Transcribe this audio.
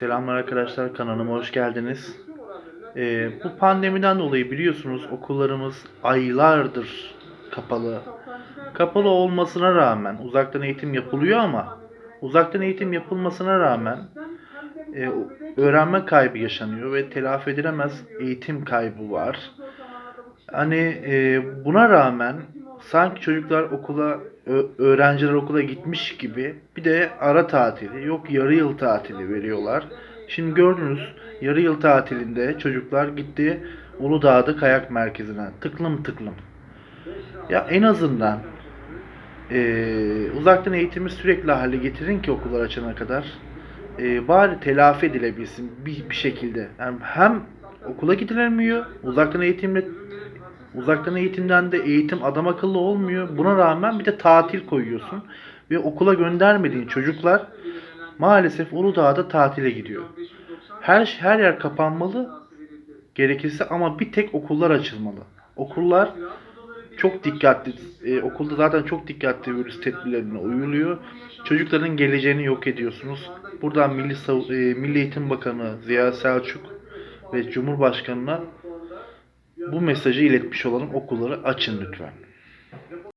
Selamlar arkadaşlar kanalıma hoş geldiniz. Ee, bu pandemiden dolayı biliyorsunuz okullarımız aylardır kapalı. Kapalı olmasına rağmen uzaktan eğitim yapılıyor ama uzaktan eğitim yapılmasına rağmen e, öğrenme kaybı yaşanıyor ve telafi edilemez eğitim kaybı var. Hani e, buna rağmen sanki çocuklar okula, öğrenciler okula gitmiş gibi bir de ara tatili, yok yarı yıl tatili veriyorlar. Şimdi gördünüz yarı yıl tatilinde çocuklar gitti Uludağ'da kayak merkezine tıklım tıklım. Ya en azından e, uzaktan eğitimi sürekli hale getirin ki okullar açana kadar. E, bari telafi edilebilsin bir, bir şekilde. Yani hem okula gidilemiyor, uzaktan eğitimle Uzaktan eğitimden de eğitim adam akıllı olmuyor. Buna rağmen bir de tatil koyuyorsun. Ve okula göndermediğin çocuklar maalesef Uludağ'da tatile gidiyor. Her her yer kapanmalı gerekirse ama bir tek okullar açılmalı. Okullar çok dikkatli, e, okulda zaten çok dikkatli virüs tedbirlerine uyuluyor. Çocukların geleceğini yok ediyorsunuz. Buradan Milli, Sav- e, Milli Eğitim Bakanı Ziya Selçuk ve Cumhurbaşkanı'na bu mesajı iletmiş olalım. Okulları açın lütfen.